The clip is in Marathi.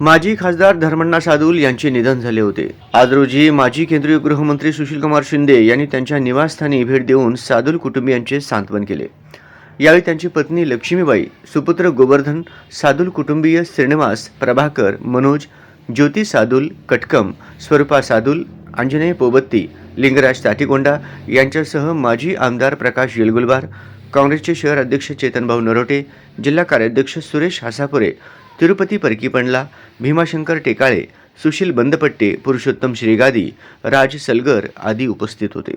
माजी खासदार धर्मण्णा सादुल यांचे निधन झाले होते. आज रोजी माजी केंद्रीय गृहमंत्री सुशीलकुमार शिंदे यांनी त्यांच्या निवासस्थानी भेट देऊन सादुल कुटुंबियांचे सांत्वन केले. यावेळी त्यांची पत्नी लक्ष्मीबाई सुपुत्र गोवर्धन सादुल कुटुंबीय श्रीनिवास प्रभाकर मनोज ज्योती सादुल कटकम स्वरूपा सादुल अंजनेय पोबत्ती लिंगराज ताटीकोंडा यांच्यासह माजी आमदार प्रकाश येलगुलबार काँग्रेसचे शहर अध्यक्ष चेतनभाऊ नरोटे जिल्हा कार्याध्यक्ष सुरेश हासापुरे तिरुपती परकीपंडला भीमाशंकर टेकाळे सुशील बंदपट्टे पुरुषोत्तम श्रीगादी राज सलगर आदी उपस्थित होते.